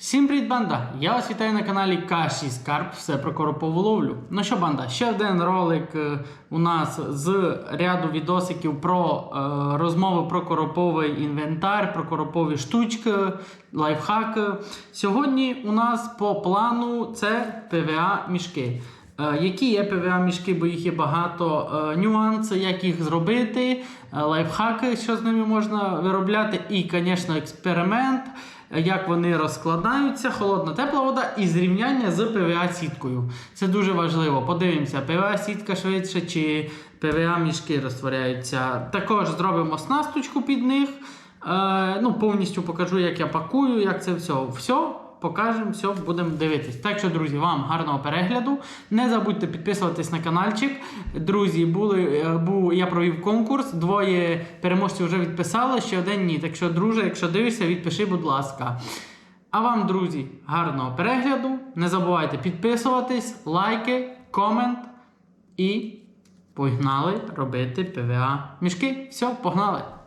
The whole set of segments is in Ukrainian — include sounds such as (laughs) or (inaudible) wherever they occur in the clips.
Всім привіт, банда! Я вас вітаю на каналі Каші Скарб, все про коропову ловлю. Ну що, банда, ще один ролик е, у нас з ряду відосиків про е, розмови про короповий інвентар, про коропові штучки, лайфхаки. Сьогодні у нас по плану це ПВА мішки. Е, Які є ПВА мішки, бо їх є багато е, нюанси, як їх зробити, е, лайфхаки, що з ними можна виробляти, і, звісно, експеримент, як вони розкладаються, холодна тепла вода і зрівняння з ПВА сіткою. Це дуже важливо. Подивимося, ПВА сітка швидше чи ПВА мішки розтворяються. Також зробимо снасточку під них. Е, ну, повністю покажу, як я пакую, як це все. Все покажемо, все, будемо дивитись. Так що, друзі, вам гарного перегляду. Не забудьте підписуватись на каналчик. Друзі, були, е, був, я провів конкурс. Двоє переможців вже відписали, ще один ні. Так що, друже, якщо дивишся, відпиши, будь ласка. А вам, друзі, гарного перегляду. Не забувайте підписуватись, лайки, комент і погнали робити ПВА мішки. Все, погнали!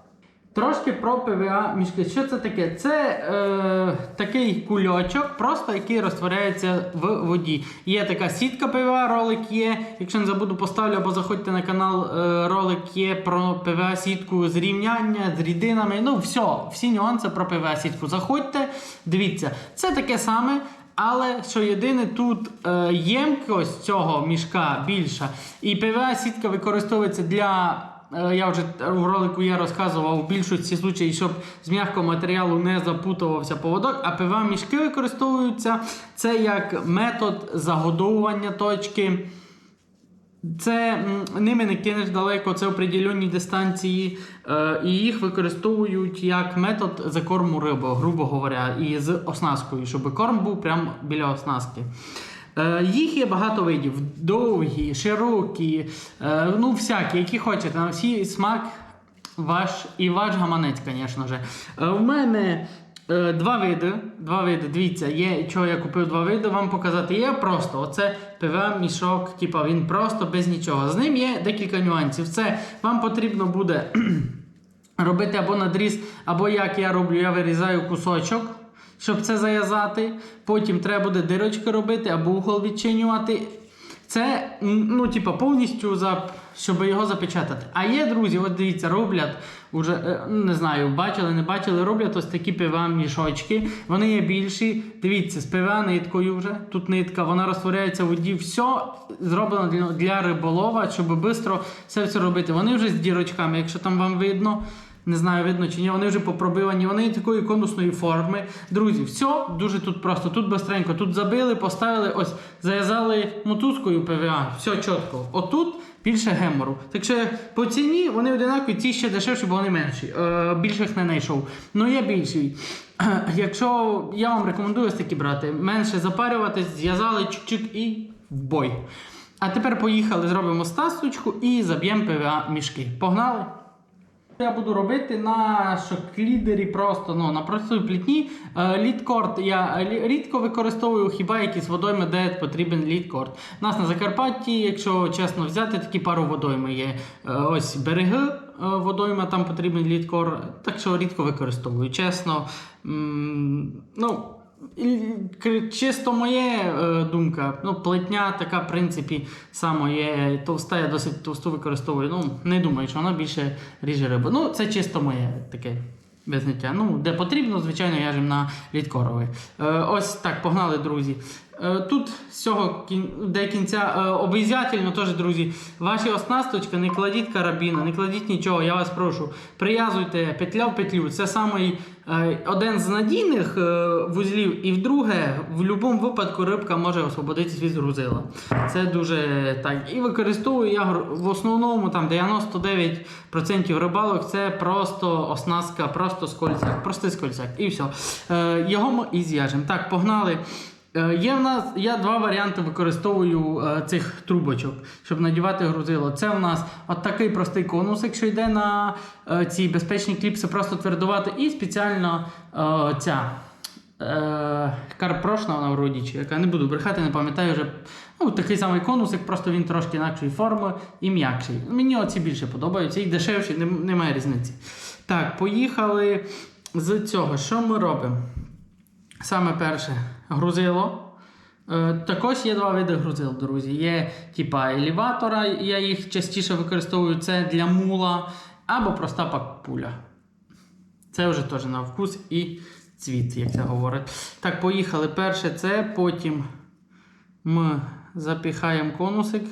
Трошки про ПВА мішки. Що це таке? Це е, такий кульочок, просто який розтворяється в воді. Є така сітка ПВА, ролик є. Якщо не забуду, поставлю або заходьте на канал, е, ролик є про ПВА сітку з рівняння, з рідинами. Ну, все, всі нюанси про ПВА сітку. Заходьте, дивіться. Це таке саме. Але що єдине, тут е, ємкость цього мішка більша, і ПВА сітка використовується для. Е, Я вже в ролику я розказував в більшості случаїв, щоб з м'якого матеріалу не запутувався поводок, а ПВА мішки використовуються це як метод загодовування точки. Це ними не кинеш далеко, це определенні дистанції, е, і їх використовують як метод закорму риби, грубо говоря, і з оснасткою, щоб корм був прямо біля оснастки. Е, їх є багато видів: довгі, широкі, е, ну всякі, які хочете. На всі смак ваш і ваш гаманець, звісно ж. Е, в мене Два види. Два види. Дивіться, є, чого я купив два види, вам показати. Є просто оце ПВА мішок, типа він просто без нічого. З ним є декілька нюансів. Це вам потрібно буде (clears throat) робити або надріз, або як я роблю, я вирізаю кусочок. Щоб це зав'язати, потім треба буде дирочки робити або угол відчинювати. Це, ну, типа, повністю за, щоб його запечатати. А є, друзі, от дивіться, роблять уже, е, ну, не знаю, бачили, не бачили, роблять ось такі пива мішочки. Вони є більші. Дивіться, з пива ниткою вже. Тут нитка, вона розтворяється в воді. Все зроблено для, риболова, щоб швидко все це робити. Вони вже з дірочками, якщо там вам видно. Не знаю, видно чи ні, вони вже попробивані, вони такої конусної форми. Друзі, все дуже тут просто, тут бистренько. Тут забили, поставили, ось, зав'язали мотузкою ПВА, все чітко. Отут більше гемору. Так що по ціні вони одинакові, ці ще дешевші, бо вони менші. Е, більших не знайшов. Ну є більші. (clears throat) Якщо я вам рекомендую ось такі брати, менше запарюватись, зв'язали чик-чик і в бой. А тепер поїхали, зробимо стасочку і заб'ємо ПВА мішки. Погнали! Я буду робити на шоклідері просто ну, на простій плітні. Е, Лідкорд я рідко використовую хіба якісь водойми, де потрібен лідкорд. У нас на Закарпатті, якщо чесно взяти, такі пару водойми є. Е, Ось береги е, водойма, там потрібен лідкор. Так що рідко використовую. Чесно. Ну, Чисто моє е, думка, ну, плетня така, в принципі, саме є товста, я досить товсту використовую. Ну, не думаю, що вона більше ріже рибу. Ну, це чисто моє таке визняття. Ну, де потрібно, звичайно, я жим на літкоровий. Е, ось так, погнали, друзі. Е, тут з цього до кінця е, обов'язательно теж, друзі, ваші оснасточки, не кладіть карабіна, не кладіть нічого, я вас прошу. Прив'язуйте петля в петлю. Це самий е, один з надійних вузлів, і вдруге, в будь-якому випадку рибка може освободитись від грузила. Це дуже так. І використовую я в основному там 99% рибалок це просто оснастка, просто скользяк, простий скользяк. І все. Його ми і зв'яжемо. Так, погнали. Е, Є в нас, я два варіанти використовую е, цих трубочок, щоб надівати грузило. Це в нас от такий простий конус, якщо йде на е, ці безпечні кліпси, просто твердувати, і спеціально ця карпрошна вона вроді, чи яка не буду брехати, не пам'ятаю вже. Ну, такий самий конусик, просто він трошки інакшої форми і м'якший. Мені оці більше подобаються, і дешевші, немає різниці. Так, поїхали з цього. Що ми робимо? Саме перше грузило. Е, Також є два види грузил, друзі. Є типа елеватора, я їх частіше використовую це для мула, або проста пак-пуля. Це вже теж на вкус і цвіт, як це говорить. Так, поїхали. Перше це, потім ми запіхаємо конусик.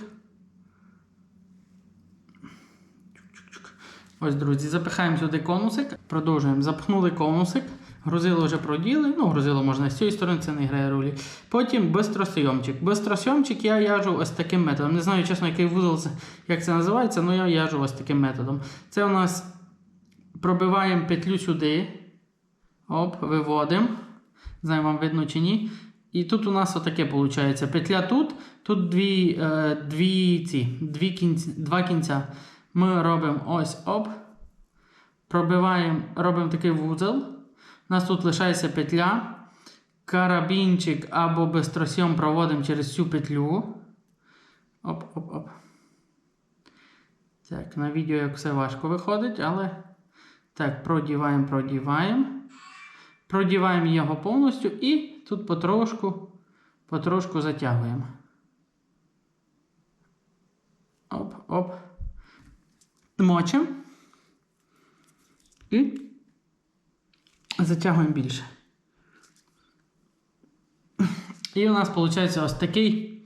Ось, друзі, запихаємо сюди конусик, продовжуємо. Запхнули конусик, грузило вже проділи. Ну, грузило можна з цієї сторони, це не грає ролі. Потім бистросйомчик. Бистросйомчик я яжу ось таким методом. Не знаю, чесно, який вузол як це називається, але я яжу ось таким методом. Це у нас пробиваємо петлю сюди. Оп, виводимо. Знаю, вам видно чи ні. І тут у нас отаке виходить. Петля тут, тут дві, е, дві, ці, дві кінці, два кінця. Ми робимо ось оп. Пробиваємо, робимо такий вузол. У нас тут лишається петля. Карабінчик або бистросйом проводимо через цю петлю. Оп-оп-оп. Так, на відео як все важко виходить, але. Так, продіваємо, продіваємо. Продіваємо його повністю і тут потрошку, потрошку затягуємо. Оп, оп. Мочимо. І затягуємо більше. І у нас виходить ось такий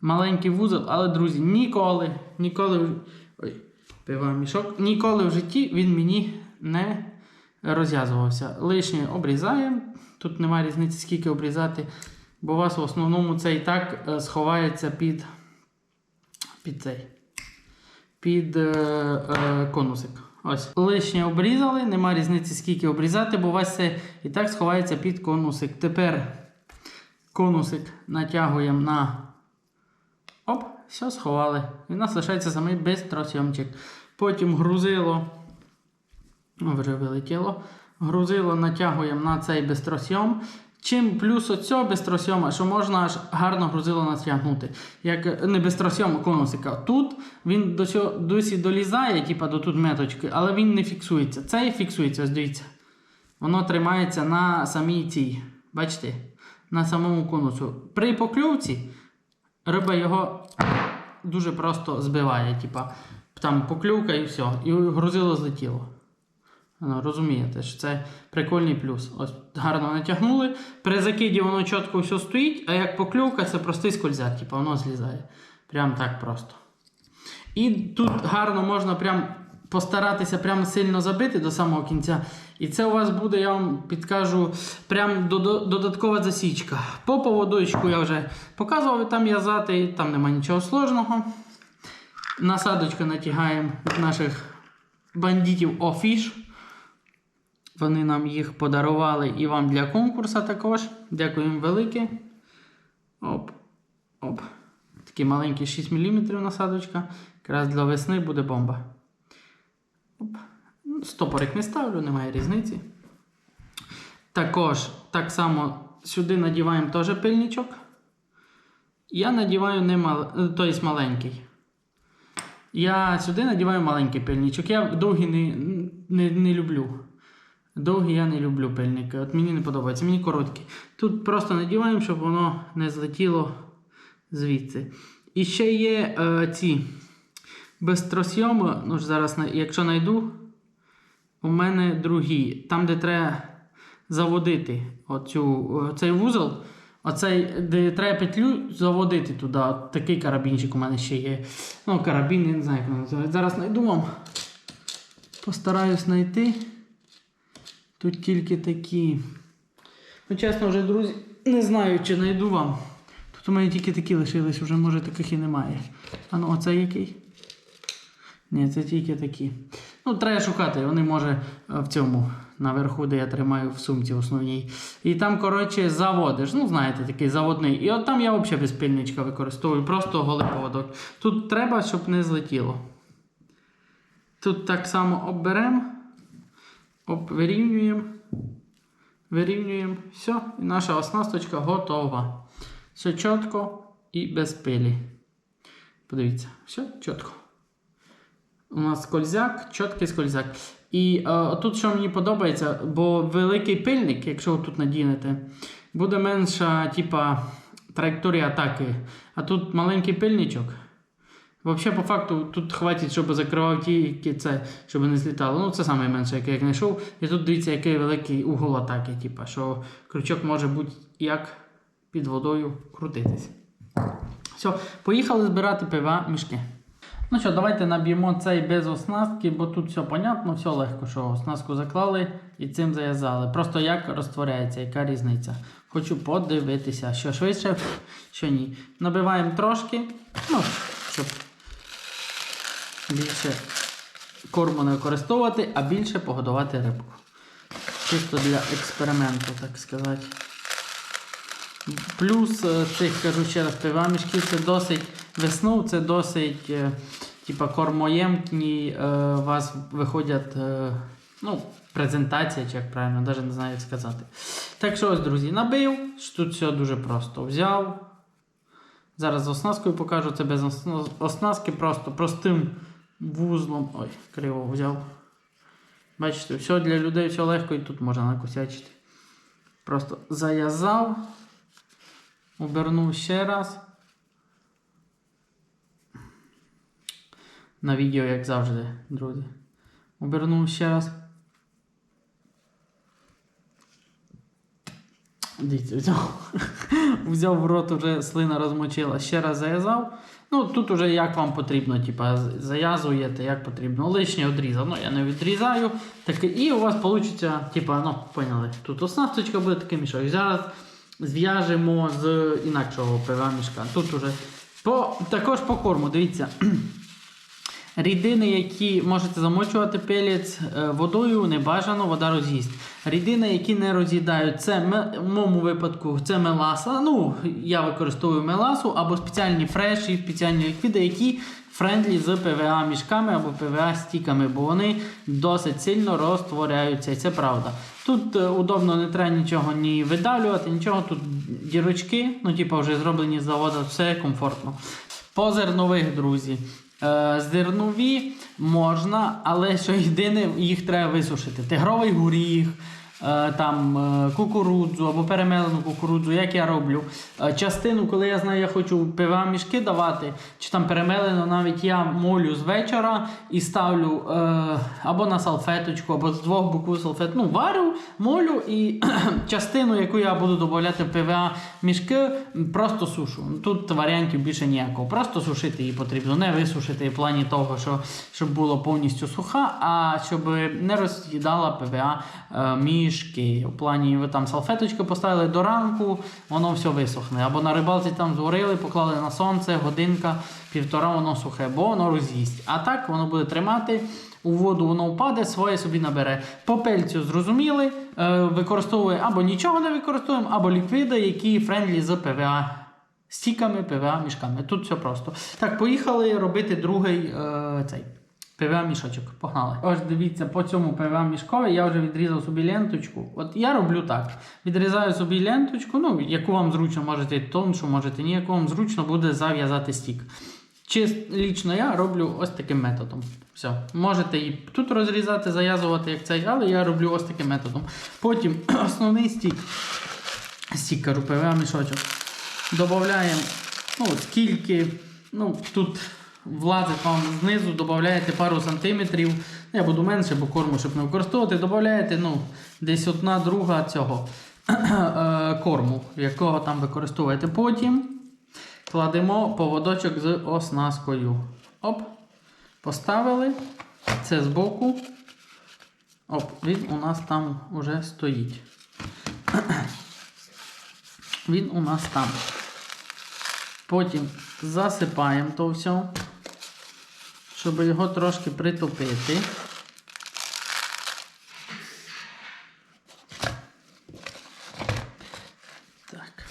маленький вузол, але, друзі, ніколи, ніколи. Ой, пива мішок. Ніколи в житті він мені не розв'язувався. Лишнє обрізаємо. Тут немає різниці, скільки обрізати, бо у вас в основному це і так е, сховається під, під цей. Під е, е, конусик. Ось. Лишнє обрізали, нема різниці, скільки обрізати, бо у це і так сховається під конусик. Тепер конусик натягуємо на. Оп, все сховали. І у нас лишається самий бистросйомчик. Потім грузило. О, Вже вилетіло. Грузило натягуємо на цей бистросйом. Чим плюс оцього бистросйома, що можна аж гарно грузило натягнути. Як не бистросйом, конусика. Тут він до цього досі долізає, типа до тут меточки, але він не фіксується. Цей фіксується, ось дивіться. Воно тримається на самій цій. Бачите? На самому конусу. При покльовці риба його дуже просто збиває. Типа, там поклювка і все. І грузило злетіло. Ну, розумієте, що це прикольний плюс. Ось гарно натягнули. При закиді воно чітко все стоїть, а як покльовка, це простий скользяк, типу воно злізає. Прям так просто. І тут гарно можна прям постаратися прям сильно забити до самого кінця. І це у вас буде, я вам підкажу, прям додаткова засічка. По поводочку я вже показував там в'язати, там нема нічого сложного. Насадочку натягаємо від наших бандитів Офіш. Вони нам їх подарували і вам для конкурсу також. Дякуємо велике. Оп. Оп. Такий маленький 6 мм насадочка. Якраз для весни буде бомба. Оп. Ну, Стопорик не ставлю, немає різниці. Також так само сюди надіваємо теж пильничок. Я надіваю не мал... тобто маленький. Я сюди надіваю маленький пильничок. Я довгі не, не, не люблю. Довгі я не люблю пильники. От мені не подобається, мені короткі. Тут просто надіваємо, щоб воно не злетіло звідси. І ще є е, ці бистросйоми. Ну ж зараз, якщо знайду, у мене другі. Там, де треба заводити оцю, цей вузол. Оцей, де треба петлю заводити туди. От такий карабінчик у мене ще є. Ну, карабін, я не знаю, як називається. Зараз знайду вам. Постараюсь знайти. Тут тільки такі. Ну, чесно, вже, друзі, не знаю, чи знайду вам. Тут у мене тільки такі лишились, вже може таких і немає. А ну, оце який? Ні, це тільки такі. Ну, треба шукати. Вони може в цьому наверху, де я тримаю в сумці основній. І там, коротше, заводиш. Ну, знаєте, такий заводний. І от там я взагалі без пильничка використовую, просто голий поводок. Тут треба, щоб не злетіло. Тут так само обберемо. Оп, вирівнюємо. Вирівнюємо. Все, і наша оснасточка готова. Все чітко і без пилі. Подивіться, все чітко. У нас скользяк, чіткий скользяк. І е, тут що мені подобається, бо великий пильник, якщо ви тут надінете, буде менша, типа, траєкторія атаки. А тут маленький пильничок. Взагалі, по факту, тут хватить, щоб закривав тільки це, щоб не злітало. Ну, це найменше, яке я знайшов. І тут дивіться, який великий угол атаки, типа, що крючок може бути як під водою крутитись. Все, поїхали збирати пива мішки. Ну що, давайте наб'ємо цей без оснастки, бо тут все понятно, все легко, що оснастку заклали і цим зав'язали. Просто як розтворяється, яка різниця. Хочу подивитися, що швидше, що ні. Набиваємо трошки, ну, щоб більше корму не використовувати, а більше погодувати рибку. Чисто для експерименту, так сказати. Плюс е, цих, кажу ще раз, пива мішків це досить весну, це досить е, типа кормоємні, е, у вас виходять ну, презентація, чи як правильно, навіть не знаю, як сказати. Так що ось, друзі, набив, тут все дуже просто. Взяв. Зараз з оснасткою покажу це без осна- оснастки, просто простим вузлом. Ой, криво взяв. Бачите, все для людей, все легко і тут можна накосячити. Просто зав'язав, обернув ще раз. На відео, як завжди, друзі. Обернув ще раз. Дивіться, взяв. (laughs) взяв в рот, уже слина розмочила. Ще раз зав'язав. Ну, тут уже як вам потрібно, типа, зав'язуєте, як потрібно. Лишнє відрізав. Ну, я не відрізаю. Так, і у вас вийде, типа, ну, поняли, тут оснасточка буде такий мішок. Зараз зв'яжемо з інакшого мішка. Тут уже по, також по корму, дивіться. Рідини, які можете замочувати пелець е, водою, не бажано, вода роз'їсть. Рідини, які не роз'їдають, це в моєму випадку це меласа. Ну, я використовую меласу або спеціальні фреші, спеціальні ліквіди, які френдлі з ПВА мішками або ПВА стіками, бо вони досить сильно розтворяються, і це правда. Тут е, удобно не треба нічого ні видалювати, нічого. Тут дірочки, ну типу вже зроблені з заводу, все комфортно. По зернових, друзі. Е, Зернові можна, але що єдине, їх треба висушити. Тигровий горіх, там е, кукурудзу або перемелену кукурудзу, як я роблю. Е, Частину, коли я знаю, я хочу пива мішки давати, чи там перемелено, навіть я молю з вечора і ставлю е, або на салфеточку, або з двох боків салфет. Ну, варю, молю і (clears throat) частину, яку я буду додавати в ПВА мішки, просто сушу. Тут варіантів більше ніякого. Просто сушити її потрібно, не висушити в плані того, що щоб було повністю суха, а щоб не роз'їдала ПВА е, мішки. У плані ви там салфеточки поставили до ранку, воно все висохне. Або на рибалці там зварили, поклали на сонце, годинка, півтора воно сухе, бо воно роз'їсть. А так воно буде тримати. У воду воно впаде, своє собі набере. По пельцю зрозуміли, е, використовує або нічого не використовуємо, або ліквіди, які френдлі з ПВА стіками, ПВА мішками. Тут все просто. Так, поїхали робити другий е, цей. ПВА мішочок. Погнали. Ось дивіться, по цьому ПВА мішкові я вже відрізав собі ленточку. От я роблю так. Відрізаю собі ленточку, ну, яку вам зручно, можете тоншу, можете ні, яку вам зручно буде зав'язати стік. Чи лічно я роблю ось таким методом. Все. Можете і тут розрізати, зав'язувати, як цей, але я роблю ось таким методом. Потім (clears throat) основний стік, стік кажу, ПВА мішочок. Додаємо, ну, скільки, ну, тут влазить вам знизу, додаєте пару сантиметрів. Я буду менше, бо корму, щоб не використовувати, додаєте, ну, десь одна друга цього (clears throat) е, корму, якого там використовуєте. Потім кладемо поводочок з оснасткою. Оп. Поставили. Це збоку. Оп, він у нас там уже стоїть. (clears throat) Він у нас там. Потім засипаємо то все, щоб його трошки притопити. Так.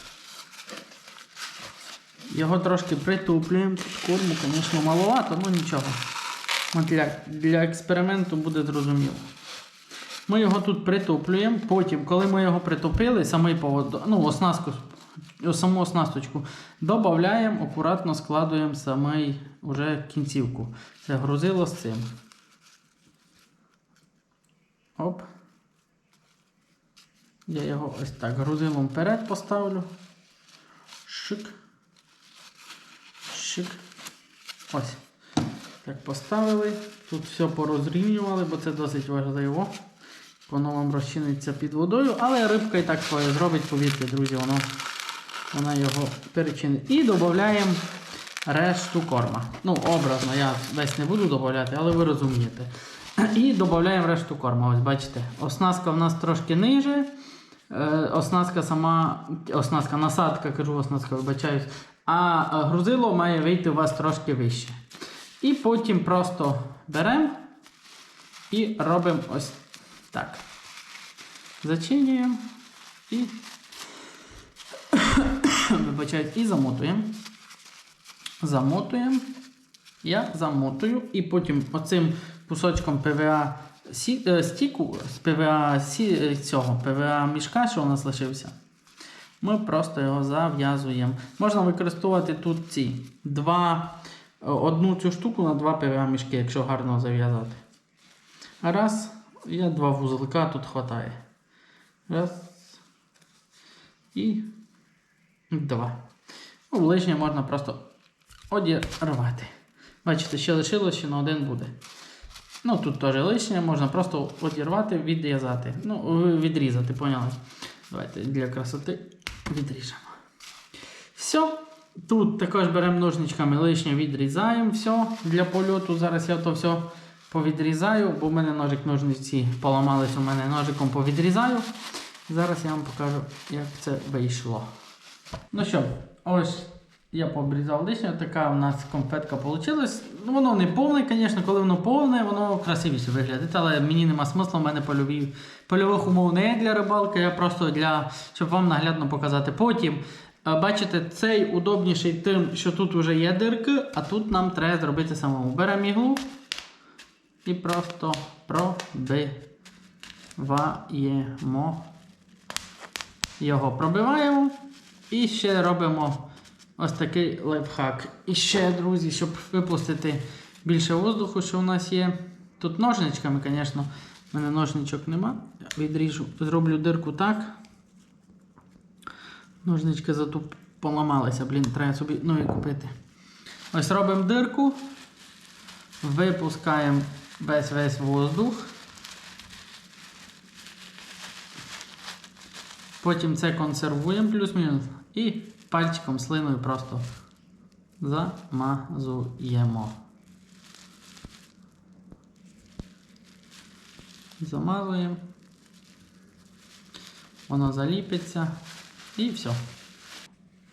Його трошки притуплюємо. Тут корму, звісно, маловато, ну нічого. Для, для експерименту буде зрозуміло. Ми його тут притуплюємо. Потім, коли ми його притопили, самий повод, ну, оснастку, саму оснасточку, додаємо, акуратно складуємо самий уже кінцівку. Це грузило з цим. Оп. Я його ось так грузилом вперед поставлю. Шик. Шик. Ось. Так поставили. Тут все порозрівнювали, бо це досить важливо. Воно вам розчиниться під водою, але рибка і так зробить, повірте, друзі, воно, вона його перечинить. І додаємо решту корма. Ну, образно, я весь не буду додавати, але ви розумієте. І додаємо решту корма. Ось бачите, оснастка в нас трошки ниже. Е, Оснастка сама, оснастка, насадка, кажу, оснастка, вибачаюсь. А е, грузило має вийти у вас трошки вище. І потім просто беремо і робимо ось так. Зачинюємо і вибачаюсь, і замотуємо. Замотуємо. Я замотую і потім оцим кусочком ПВА е, стіку з ПВА е, цього ПВА мішка, що у нас лишився. Ми просто його зав'язуємо. Можна використовувати тут ці два, е, одну цю штуку на два ПВА мішки, якщо гарно зав'язати. Раз, я два вузелка тут хватає. Раз. І два. Ну, лишнє можна просто одірвати. Бачите, ще лишилось, ще на один буде. Ну, тут теж лишнє, можна просто одірвати, відрізати. Ну, відрізати, поняли? Давайте для красоти відріжемо. Все. Тут також беремо ножничками лишнє відрізаємо все для польоту. Зараз я то все повідрізаю, бо в мене ножик ножниці поламались, у мене ножиком повідрізаю. Зараз я вам покажу, як це вийшло. Ну що, ось я пообрізав лишнє, така у нас конфетка вийшла. Ну, воно не повне, звісно, коли воно повне, воно красивіше виглядає. Але мені нема смисла, в мене польові, польових умов не для рибалки, я просто для, щоб вам наглядно показати. Потім, е, бачите, цей удобніший тим, що тут вже є дирки, а тут нам треба зробити самому. Беремо іглу і просто пробиваємо його пробиваємо. І ще робимо ось такий лайфхак. І ще, друзі, щоб випустити більше воздуху, що у нас є. Тут ножничками, звісно, в мене ножничок нема. Відріжу, зроблю дирку так. Ножнички зато поламалися, блін, треба собі нові купити. Ось робимо дирку, випускаємо весь весь воздух. Потім це консервуємо плюс-мінус і пальчиком слиною просто замазуємо. Замазуємо. Воно заліпиться і все.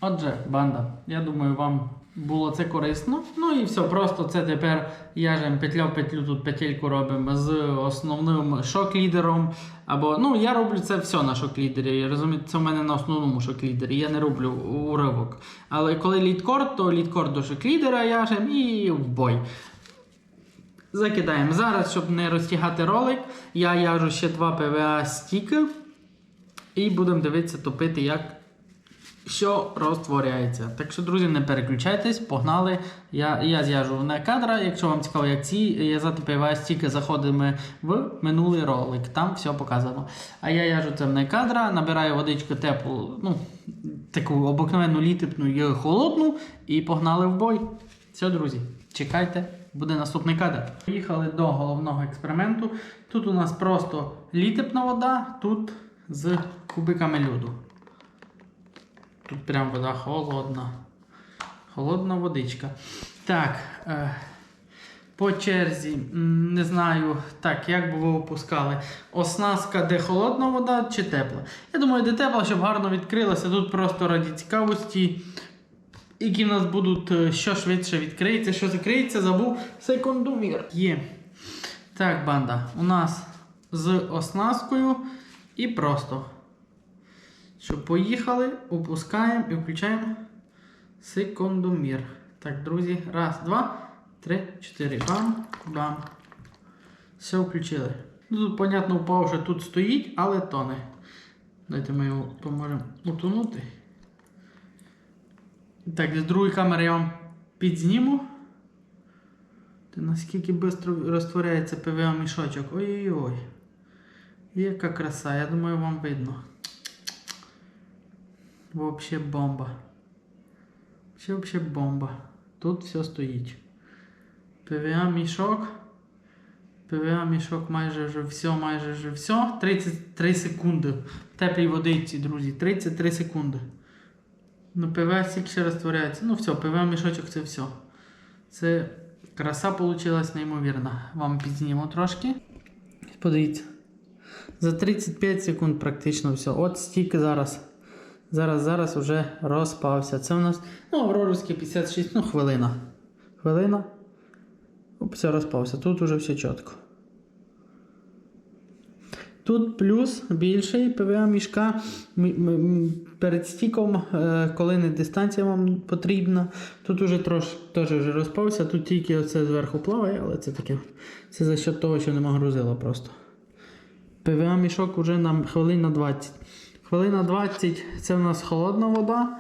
Отже, банда, я думаю, вам було це корисно. Ну і все, просто це тепер яжем петля в петлю, тут петельку робимо з основним шок-лідером. Або, ну, я роблю це все на шок-лідері. Розумієте, це в мене на основному шок-лідері. Я не роблю уривок. Але коли лідкорд, то лідкорд до шок-лідера яжем і в бой. Закидаємо. Зараз, щоб не розтягати ролик, я яжу ще два ПВА стіки. І будемо дивитися, топити, як що розтворяється. Так що, друзі, не переключайтесь, погнали. Я я зв'яжу на кадра. Якщо вам цікаво, як ці в'язати ПВА стіки, заходимо в минулий ролик, там все показано. А я яжу це не кадра, набираю водичку теплу, ну, таку обикновенну літипну і холодну, і погнали в бой. Все, друзі, чекайте, буде наступний кадр. Поїхали до головного експерименту. Тут у нас просто літипна вода, тут з кубиками льоду. Тут прям вода холодна. Холодна водичка. Так. Е, по черзі, не знаю, так, як би ви опускали. Оснастка, де холодна вода чи тепла. Я думаю, де тепла, щоб гарно відкрилася. Тут просто раді цікавості. Які в нас будуть, е, що швидше відкриється, що закриється, забув секундомір. Є. Так, банда. У нас з оснасткою і просто. Що поїхали, опускаємо і включаємо секундомір. Так, друзі, раз, два, три, чотири. Бам, бам. Все включили. Ну, Тут, понятно, впав, що тут стоїть, але тоне. Дайте ми його поможемо утонути. Так, з другої камери я вам підзніму. Та наскільки швидко розтворяється ПВА мішочок. Ой-ой-ой. Яка краса, я думаю, вам видно. Вообще бомба. Ще вообще бомба. Тут все стоїть. ПВА мішок. ПВА мішок майже вже все, майже вже все. 33 секунди. В теплій водиці, друзі. 33 секунди. Ну, ПВА стільки ще розтворяється. Ну все, ПВА мішочок це все. Це краса получилась неймовірна. Вам підзніму трошки. Подивіться. За 35 секунд практично все. От стільки зараз. Зараз, зараз вже розпався. Це у нас, ну, Авроровський 56, ну, хвилина. Хвилина. Все розпався. Тут уже все чітко. Тут плюс більший ПВА мішка перед стіком, е, коли не дистанція вам потрібна. Тут уже трош, теж вже розпався, тут тільки оце зверху плаває, але це таке. Це за счет того, що нема грузила просто. ПВА мішок уже нам хвилин на 20. Хвилина 20 це у нас холодна вода.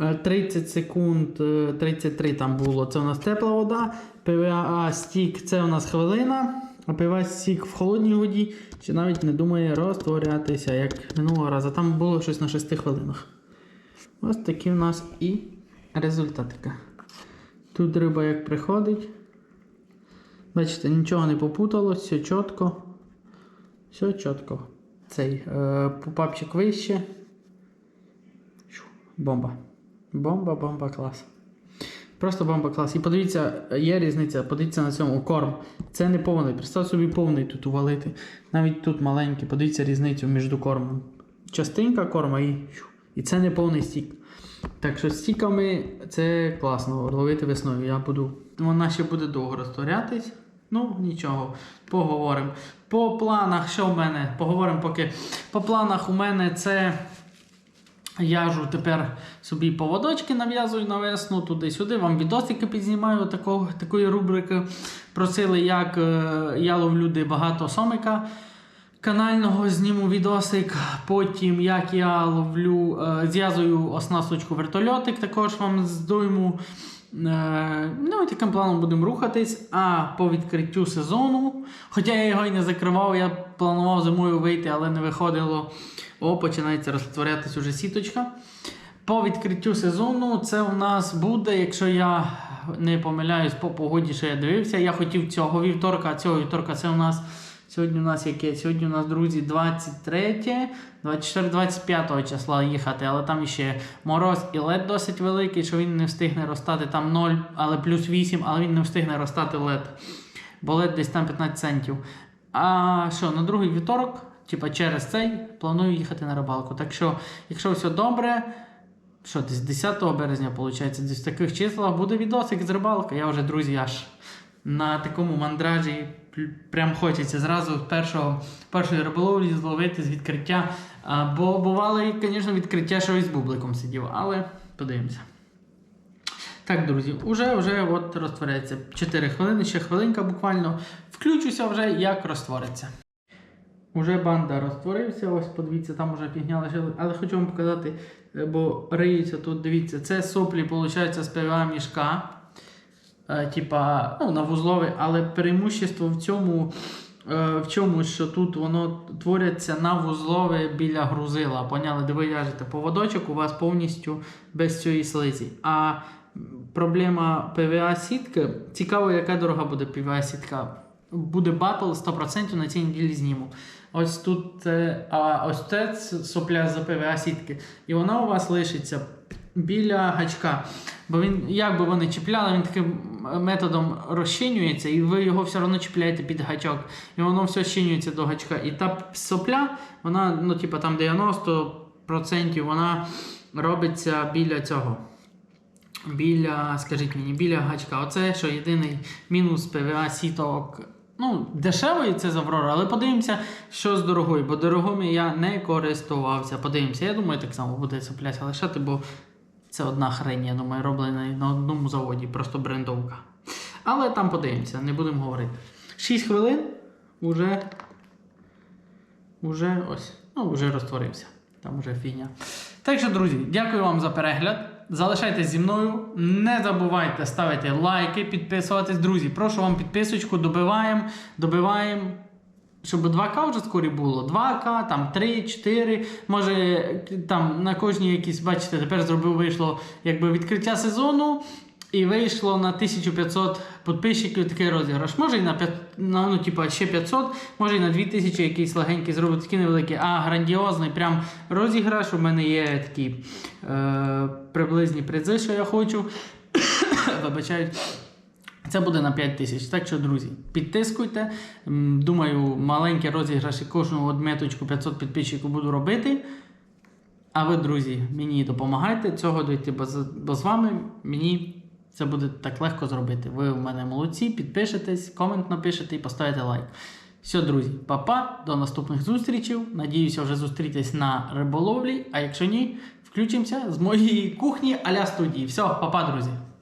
Е, 30 секунд, е, 33 там було. Це у нас тепла вода. ПВА стік це у нас хвилина. А ПВА стік в холодній воді чи навіть не думає розтворятися, як минулого разу. Там було щось на 6 хвилинах. Ось такі у нас і результатика. Тут риба як приходить. Бачите, нічого не попуталось, все чітко. Все чітко. Цей е, пупапчик вище. Бомба. Бомба, бомба, клас. Просто бомба клас. І подивіться, є різниця, подивіться на цьому корм. Це не повний. Представ собі повний тут увалити. Навіть тут маленький, подивіться різницю між кормом. Частинка корма і, і це не повний стік. Так що з стіками це класно ловити весною. Я буду. Вона ще буде довго розтворятись. Ну, нічого, поговоримо. По планах, що в мене? Поговоримо поки. По планах у мене це. Яжу тепер собі поводочки нав'язую на весну, туди-сюди. Вам відосики підзнімаю такого, такої рубрики. Просили, як е, я ловлю де багато сомика канального, зніму відосик. Потім як я ловлю, е, зв'язую оснасточку вертольотик, також вам здойму. Е, ну і таким планом будемо рухатись. А по відкриттю сезону, хоча я його і не закривав, я планував зимою вийти, але не виходило. О, починається розтворятись уже сіточка. По відкриттю сезону це у нас буде, якщо я не помиляюсь по погоді, що я дивився. Я хотів цього вівторка, а цього вівторка це у нас. Сьогодні у нас яке? Сьогодні у нас, друзі, 23, 24, 25 числа їхати, але там ще мороз і лед досить великий, що він не встигне розстати там 0, але плюс 8, але він не встигне розстати лед. Бо лед десь там 15 центів. А що, на другий вівторок, типа через цей, планую їхати на рибалку. Так що, якщо все добре, що десь 10 березня, виходить, десь в таких числах буде відосик з рибалки. Я вже, друзі, аж на такому мандражі прям хочеться зразу першого, першої риболовлі зловити з відкриття. А, бо бувало і, звісно, відкриття, що і з бубликом сидів, але подивимося. Так, друзі, уже, вже от розтворяється 4 хвилини, ще хвилинка буквально. Включуся вже, як розтвориться. Уже банда розтворився, ось подивіться, там фігня лишили. Але хочу вам показати, е, бо риється тут, дивіться, це соплі, виходить, з ПВА мішка. Е, типа, ну, на вузловий, але преимущество в цьому, е, в чому, що тут воно твориться на вузлове біля грузила. Поняли, де ви в'яжете поводочок, у вас повністю без цієї слизі. А проблема ПВА сітки, цікаво, яка дорога буде ПВА сітка. Буде батл 100% на цій неділі зніму. Ось тут а ось це сопля за ПВА сітки. І вона у вас лишиться біля гачка. Бо він, як би ви не чіпляли, він таким методом розчинюється, і ви його все одно чіпляєте під гачок. І воно все щинюється до гачка. І та сопля, вона, ну, типу, там 90% вона робиться біля цього. Біля, скажіть мені, біля гачка. Оце що єдиний мінус ПВА сіток. Ну, дешевий це з Аврора, але подивимося, що з дорогою, бо дорогими я не користувався. Подивимося. Я думаю, так само буде цепляться лишати, бо це одна хрень, я думаю, роблена на одному заводі, просто брендовка. Але там подивимося, не будемо говорити. 6 хвилин уже, уже ось, ну, вже розтворився. Там вже фігня. Так що, друзі, дякую вам за перегляд. Залишайтесь зі мною. Не забувайте ставити лайки, підписуватись. Друзі, прошу вам підписочку, добиваємо, добиваємо щоб 2К вже скорі було. 2К, там 3, 4, може там на кожній якісь, бачите, тепер зробив, вийшло якби відкриття сезону. І вийшло на 1500 підписчиків такий розіграш. Може і на, 5, на ну, типа, ще 500, може і на 2000 якийсь легенький зробити такий невеликий, а грандіозний прям розіграш. У мене є такі е, приблизні призи, що я хочу. (coughs) Вибачаю. Це буде на 5 тисяч. Так що, друзі, підтискуйте. Думаю, маленькі розіграші кожну одметочку 500 підписчиків буду робити. А ви, друзі, мені допомагайте цього дойти, бо з, вами мені це буде так легко зробити. Ви у мене молодці, підпишетесь, комент напишете і поставите лайк. Все, друзі, па-па, до наступних зустрічей. Надіюся, вже зустрітись на риболовлі. А якщо ні, включимося з моєї кухні а-ля студії. Все, па-па, друзі.